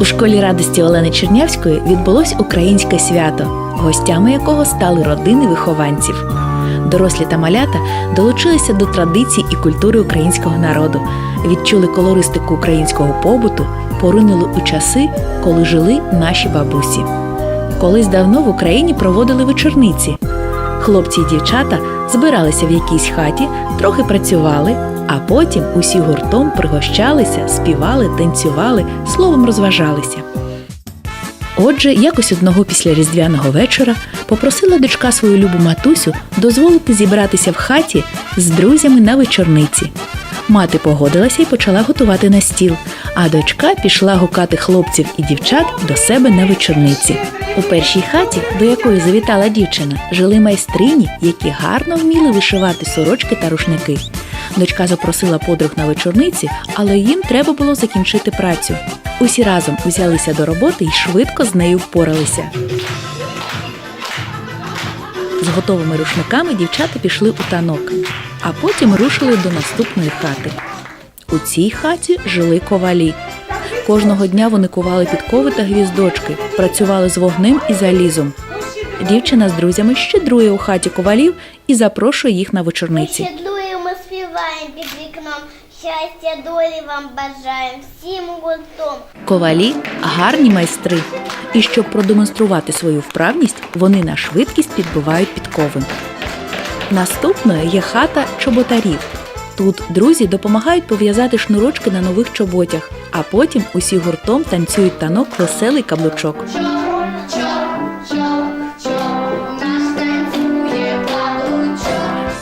У школі радості Олени Чернявської відбулось українське свято, гостями якого стали родини вихованців. Дорослі та малята долучилися до традицій і культури українського народу, відчули колористику українського побуту, поринули у часи, коли жили наші бабусі. Колись давно в Україні проводили вечорниці. Хлопці і дівчата збиралися в якійсь хаті, трохи працювали, а потім усі гуртом пригощалися, співали, танцювали, словом розважалися. Отже, якось одного після різдвяного вечора попросила дочка свою любу матусю дозволити зібратися в хаті з друзями на вечорниці. Мати погодилася і почала готувати на стіл, а дочка пішла гукати хлопців і дівчат до себе на вечорниці. У першій хаті, до якої завітала дівчина, жили майстрині, які гарно вміли вишивати сорочки та рушники. Дочка запросила подруг на вечорниці, але їм треба було закінчити працю. Усі разом узялися до роботи і швидко з нею впоралися. З готовими рушниками дівчата пішли у танок, а потім рушили до наступної хати. У цій хаті жили ковалі. Кожного дня вони кували підкови та гвіздочки, працювали з вогнем і залізом. Дівчина з друзями щедрує у хаті ковалів і запрошує їх на вечорниці. Співаємо під вікном. Щастя, долі вам бажаємо всім гуртом. Ковалі гарні майстри. І щоб продемонструвати свою вправність, вони на швидкість підбивають підкови. Наступною є хата чоботарів. Тут друзі допомагають пов'язати шнурочки на нових чоботях, а потім усі гуртом танцюють танок веселий каблучок.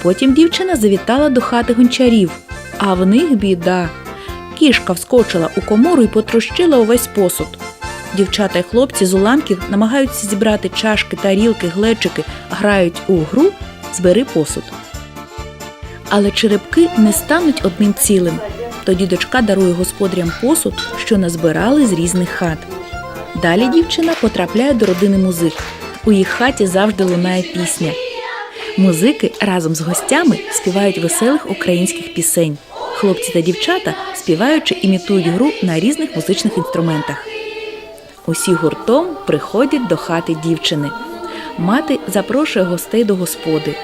Потім дівчина завітала до хати гончарів, а в них біда. Кішка вскочила у комору і потрощила увесь посуд. Дівчата й хлопці з уламків намагаються зібрати чашки, тарілки, глечики, грають у гру збери посуд. Але черепки не стануть одним цілим. Тоді дочка дарує господарям посуд, що назбирали з різних хат. Далі дівчина потрапляє до родини музик. У їх хаті завжди лунає пісня. Музики разом з гостями співають веселих українських пісень. Хлопці та дівчата, співаючи, імітують гру на різних музичних інструментах. Усі гуртом приходять до хати дівчини. Мати запрошує гостей до господи.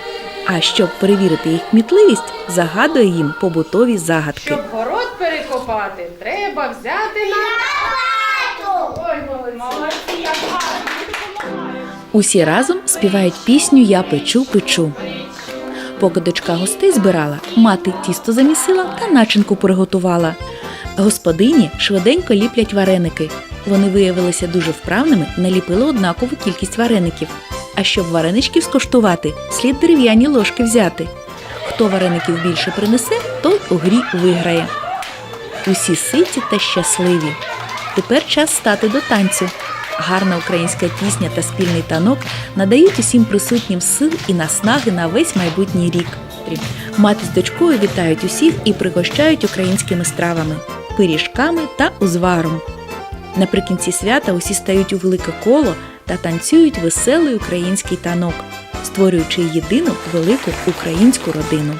А щоб перевірити їх кмітливість, загадує їм побутові загадки. Щоб город перекопати, треба взяти на Ой, молодці. Як гарно. Усі разом співають пісню Я печу, печу. Поки дочка гостей збирала, мати тісто замісила та начинку приготувала. Господині швиденько ліплять вареники. Вони виявилися дуже вправними, наліпили однакову кількість вареників. А щоб вареничків скоштувати, слід дерев'яні ложки взяти. Хто вареників більше принесе, той у грі виграє. Усі ситі та щасливі. Тепер час стати до танцю. Гарна українська пісня та спільний танок надають усім присутнім сил і наснаги на весь майбутній рік. Мати з дочкою вітають усіх і пригощають українськими стравами, пиріжками та узваром. Наприкінці свята усі стають у велике коло та танцюють веселий український танок, створюючи єдину велику українську родину.